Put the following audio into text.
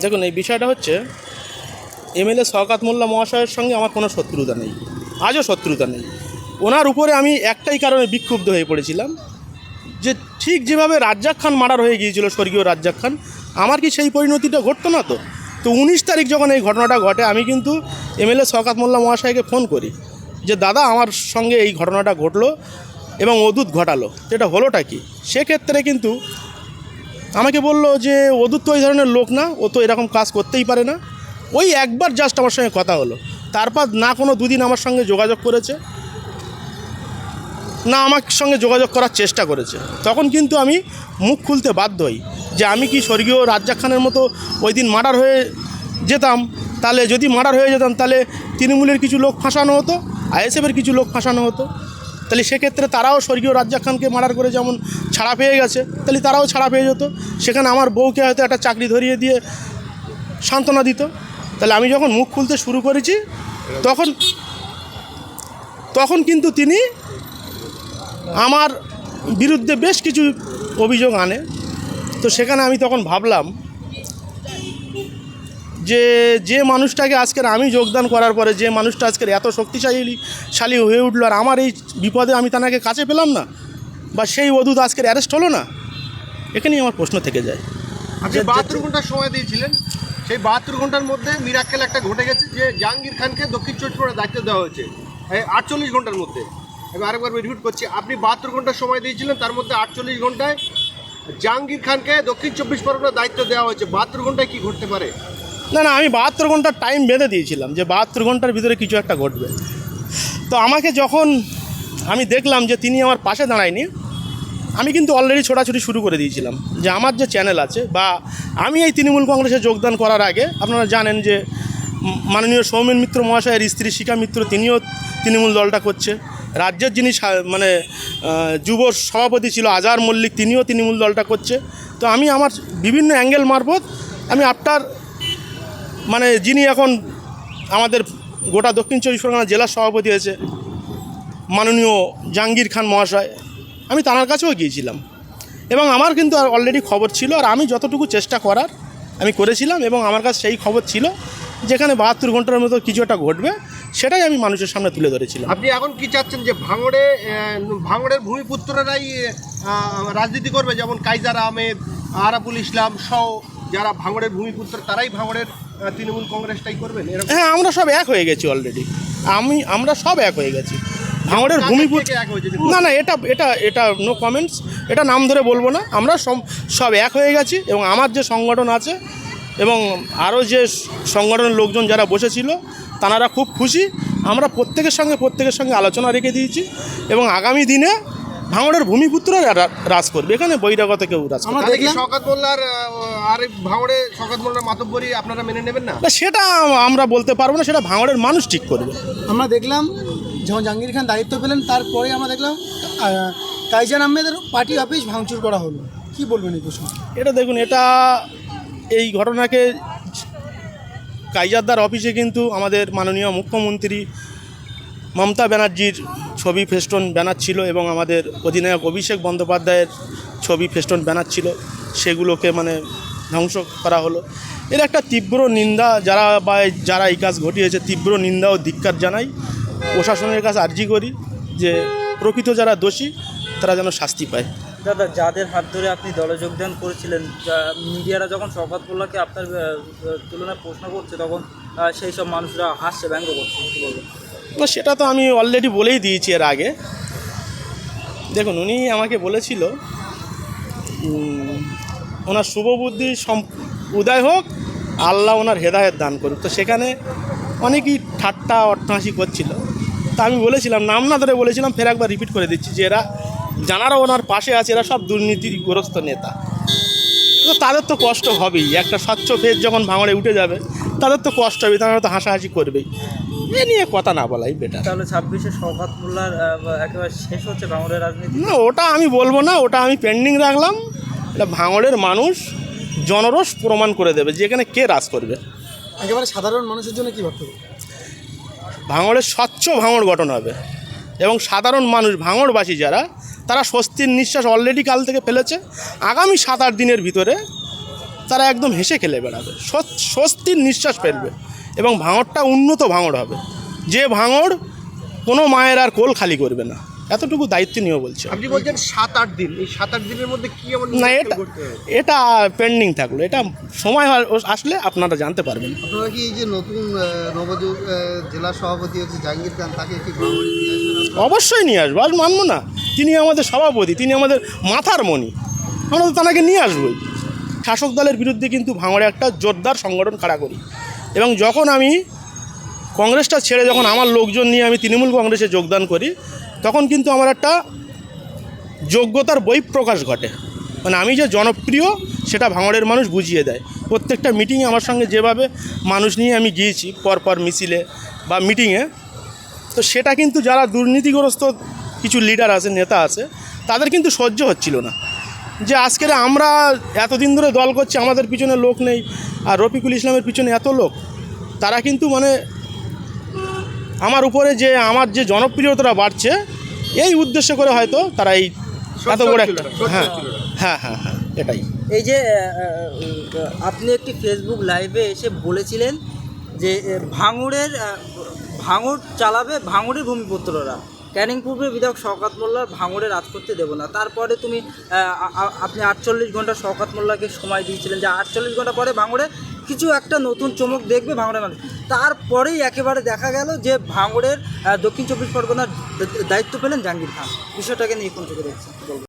দেখুন, এই বিষয়টা হচ্ছে, এমএলএ শওকাত মোল্লা মহাশয়ের সঙ্গে আমার কোনো শত্রুতা নেই। আজও শত্রুতা নেই। ওনার উপরে আমি একটাই কারণে বিক্ষুব্ধ হয়ে পড়েছিলাম যে ঠিক যেভাবে রাজ্জাক খান মার্ডার হয়ে গিয়েছিল, স্বর্গীয় রাজ্জাক খান, আমার কি সেই পরিণতিটা ঘটতো না তো? তো উনিশ তারিখ যখন এই ঘটনাটা ঘটে, আমি কিন্তু এমএলএ শওকাত মোল্লা মহাশয়কে ফোন করি যে, দাদা, আমার সঙ্গে এই ঘটনাটা ঘটলো এবং অদূত ঘটালো। এটা হলোটা কি? সেক্ষেত্রে কিন্তু আমাকে বলল যে অদূত তো ওই ধরনের লোক না, ও তো এরকম কাজ করতেই পারে না। ওই একবার জাস্ট আমার সঙ্গে কথা হলো। তারপর না কোনো দুদিন আমার সঙ্গে যোগাযোগ করেছে, না আমার সঙ্গে যোগাযোগ করার চেষ্টা করেছে। তখন কিন্তু আমি মুখ খুলতে বাধ্য হই যে, আমি কি স্বর্গীয় রাজ্জাক খানের মতো ওই দিন মার্ডার হয়ে যেতাম? তাহলে যদি মার্ডার হয়ে যেতাম, তাহলে তৃণমূলের কিছু লোক ফাঁসানো হতো, আইএসএফের কিছু লোক ফাঁসানো হতো। তাহলে সেক্ষেত্রে তারাও স্বর্গীয় রাজ্জাক খানকে মার্ডার করে যেমন ছাড়া পেয়ে গেছে, তাহলে তারাও ছাড়া পেয়ে যেত। সেখানে আমার বউকে হয়তো একটা চাকরি ধরিয়ে দিয়ে সান্ত্বনা দিত। তাহলে আমি যখন মুখ খুলতে শুরু করেছি, তখন তখন কিন্তু তিনি আমার বিরুদ্ধে বেশ কিছু অভিযোগ আনে। তো সেখানে আমি তখন ভাবলাম যে যে মানুষটাকে আজকের আমি যোগদান করার পরে যে মানুষটা আজকের এত শক্তিশালী শালী হয়ে উঠল আর আমার এই বিপদে আমি তাকে কাছে পেলাম না বা সেই অদূত আজকের অ্যারেস্ট হলো না এখানেই আমার প্রশ্ন থেকে যায়। আপনি বাহাত্তর ঘণ্টার সময় দিয়েছিলেন সেই বাহাত্তর ঘণ্টার মধ্যে মিরাক্কেল একটা ঘটে গেছে যে জাহাঙ্গীর খানকে দক্ষিণ চব্বিশ পরগনার দায়িত্ব দেওয়া হয়েছে আটচল্লিশ ঘণ্টার মধ্যে। আমি আরেকবার রিপিট করছি আপনি বাহাত্তর ঘণ্টার সময় দিয়েছিলেন তার মধ্যে আটচল্লিশ ঘন্টায় জাহাঙ্গীর খানকে দক্ষিণ চব্বিশ পরগনার দায়িত্ব দেওয়া হয়েছে। বাহাত্তর ঘন্টায় কি ঘটতে পারে? না না, আমি বাহাত্তর ঘণ্টার টাইম বেঁধে দিয়েছিলাম যে বাহাত্তর ঘণ্টার ভিতরে কিছু একটা ঘটবে। তো আমাকে যখন আমি দেখলাম যে তিনি আমার পাশে দাঁড়ায়নি, আমি কিন্তু অলরেডি ছোটাছুটি শুরু করে দিয়েছিলাম যে আমার যে চ্যানেল আছে বা আমি এই তৃণমূল কংগ্রেসে যোগদান করার আগে আপনারা জানেন যে মাননীয় সৌমেন মিত্র মহাশয়ের স্ত্রী শিখা মিত্র, তিনিও তৃণমূল দলটা করছে। রাজ্যের যিনি মানে যুব সভাপতি ছিল আজহার মল্লিক, তিনিও তৃণমূল দলটা করছে। তো আমি আমার বিভিন্ন অ্যাঙ্গেল মারফত আমি আফটার মানে যিনি এখন আমাদের গোটা দক্ষিণ চব্বিশ পরগনা জেলার সভাপতি হয়েছে, মাননীয় জাহাঙ্গীর খান মহাশয়, আমি তাঁর কাছেও গিয়েছিলাম। এবং আমার কিন্তু আর অলরেডি খবর ছিল, আর আমি যতটুকু চেষ্টা করার আমি করেছিলাম, এবং আমার কাছে সেই খবর ছিল, যেখানে বাহাত্তর ঘণ্টার মতো কিছু একটা ঘটবে, সেটাই আমি মানুষের সামনে তুলে ধরেছিলাম। আপনি এখন কি চাচ্ছেন যে ভাঙড়ে ভাঙড়ের ভূমিপুত্ররাই রাজনীতি করবে? যেমন কাইজার আহমেদ, আরাবুল ইসলাম সহ যারা ভাঙড়ের ভূমিপুত্র, তারাই ভাঙড়ের তৃণমূল কংগ্রেসটাই করবেন? এরকম? হ্যাঁ আমরা সব এক হয়ে গেছি অলরেডি আমি আমরা সব এক হয়ে গেছি। ভাঙড়ের ভূমিপুত্র না না এটা এটা এটা নো কমেন্টস এটা নাম ধরে বলব না। আমরা সব সব এক হয়ে গেছি এবং আমার যে সংগঠন আছে এবং আরও যে সংগঠনের লোকজন যারা বসেছিল তারা খুব খুশি। আমরা প্রত্যেকের সঙ্গে প্রত্যেকের সঙ্গে আলোচনা রেখে দিয়েছি এবং আগামী দিনে ভাঙড়ের ভূমিপুত্র রাজ করবে। এখানে বহিরাগত কেউ রাজ করবে শওকত মোল্লার আর ভাঙড়ে শওকত মোল্লার মাতব্বরি আপনারা মেনে নেবেন না? না, সেটা আমরা বলতে পারব না সেটা ভাঙড়ের মানুষ ঠিক করবে। আমরা দেখলাম যখন জাহাঙ্গীর খান দায়িত্ব পেলেন তারপরে আমরা দেখলাম কাইজান আহমেদের পার্টি অফিস ভাঙচুর করা হলো। কি বলবেন এই প্রসঙ্গে? এটা দেখুন এটা এই ঘটনাকে কাইজারদার অফিসে কিন্তু আমাদের মাননীয় মুখ্যমন্ত্রী মমতা ব্যানার্জির ছবি ফেস্টন ব্যানার ছিল এবং আমাদের অধিনায়ক অভিষেক বন্দ্যোপাধ্যায়ের ছবি ফেস্টন ব্যানার ছিল, সেগুলোকে মানে ধ্বংস করা হলো। এর একটা তীব্র নিন্দা যারা বা যারা এই কাজ ঘটিয়েছে, তীব্র নিন্দা ও ধিক্কার জানাই প্রশাসনের কাছে আর্জি করি যে প্রকৃত যারা দোষী, তারা যেন শাস্তি পায়। দাদা, যাদের হাত ধরে আপনি দলে যোগদান করেছিলেন মিডিয়ারা যখন শওকত মোল্লাকে আপনার তুলনায় প্রশ্ন করছে, তখন সেই সব মানুষরা হাসছে, ব্যঙ্গ করছে না সেটা তো আমি অলরেডি বলেই দিয়েছি এর আগে। দেখুন, উনি আমাকে বলেছিল ওনার শুভবুদ্ধি সম, উদয় হোক, আল্লাহ ওনার হেদায়েত দান করুক। তো সেখানে অনেকেই ঠাট্টা, অট্টহাসি করছিল। তা আমি বলেছিলাম, নাম না ধরে বলেছিলাম, ফের একবার রিপিট করে দিচ্ছি যে এরা যারা ওনার পাশে আছে, এরা সব দুর্নীতিগ্রস্ত নেতা। তো তাদের তো কষ্ট হবেই। একটা স্বচ্ছ ফেজ যখন ভাঙড়ে উঠে যাবে, তাদের তো কষ্ট হবে, তারা তো হাসাহাসি করবেই। এ নিয়ে কথা না বলাই বেটার তাহলে ছাব্বিশে শওকত মোল্লার একেবারে শেষ হচ্ছে বাংলার রাজনীতি। না ওটা আমি বলব না ওটা আমি পেন্ডিং রাখলাম। এটা ভাঙড়ের মানুষ জনরস প্রমাণ করে দেবে যে এখানে কে রাজ করবে। একেবারে সাধারণ মানুষের জন্য কি ভাবতে হবে? ভাঙড়ের স্বচ্ছ ভাঙড় গঠন হবে এবং সাধারণ মানুষ ভাঙড়বাসী যারা তারা স্বস্তির নিঃশ্বাস অলরেডি কাল থেকে ফেলেছে। আগামী সাত আট দিনের ভিতরে তারা একদম হেসে খেলে বেড়াবে স্বস্তির নিঃশ্বাস ফেলবে। এবং ভাঙড়টা উন্নত ভাঙড় হবে। যে ভাঙড় কোনো মায়ের আর কোল খালি করবে না। এতটুকু দায়িত্ব নিয়ে বলছে। আপনি বলছেন সাত আট দিন। এই সাত আট দিনের মধ্যে কি এমন না এটা এটা পেন্ডিং থাকল। এটা সময় আসলে আপনারা জানতে পারবেন। আপনারা কি এই যে নতুন নবযুগ জেলা সভাপতি হচ্ছে জাহাঙ্গীর খান তাকে কি? অবশ্যই নিয়ে আসব। আর মানবো না তিনি আমাদের সভাপতি তিনি আমাদের মাথার মণি। আমরা তো তাকে নিয়ে আসবোই। শাসক দলের বিরুদ্ধে কিন্তু ভাঙড়ে একটা জোরদার সংগঠন খাড়া করি। এবং যখন আমি কংগ্রেসটা ছেড়ে যখন আমার লোকজন নিয়ে আমি তৃণমূল কংগ্রেসে যোগদান করি, তখন কিন্তু আমার একটা যোগ্যতার বহিঃপ্রকাশ ঘটে। মানে আমি যে জনপ্রিয়, সেটা ভাঙড়ের মানুষ বুঝিয়ে দেয়। প্রত্যেকটা মিটিংয়ে আমার সঙ্গে যেভাবে মানুষ নিয়ে আমি গিয়েছি, পরপর মিছিলে বা মিটিংয়ে, তো সেটা কিন্তু যারা দুর্নীতিগ্রস্ত কিছু লিডার আছে, নেতা আছে, তাদের কিন্তু সহ্য হচ্ছিল না। যে আজকের আমরা এতদিন ধরে দল করছি, আমাদের পিছনে লোক নেই আর রফিকুল ইসলামের পিছনে এত লোক তারা কিন্তু মানে আমার উপরে যে আমার যে জনপ্রিয়তাটা বাড়ছে এই উদ্দেশ্য করে হয়তো তারা এই এত বড় একটা হ্যাঁ হ্যাঁ হ্যাঁ হ্যাঁ এটাই। এই যে আপনি একটি ফেসবুক লাইভে এসে বলেছিলেন যে ভাঙড়ের ভাঙড় চালাবে ভাঙড়ের ভূমিপুত্ররা। ক্যানিং পূর্বে বিধায়ক শওকাত মোল্লার ভাঙড়ে রাজ করতে দেবো না। তারপরে তুমি আপনি আটচল্লিশ ঘণ্টা শওকাত মোল্লাকে সময় দিয়েছিলেন। যে আটচল্লিশ ঘণ্টা পরে ভাঙড়ে কিছু একটা নতুন চমক দেখবে ভাঙড়ের মানুষ। তারপরেই একেবারে দেখা গেল যে ভাঙড়ের দক্ষিণ চব্বিশ পরগনার দায়িত্ব পেলেন জাহাঙ্গীর খান। বিষয়টাকে নিয়ে কোন চোখে দেখছেন?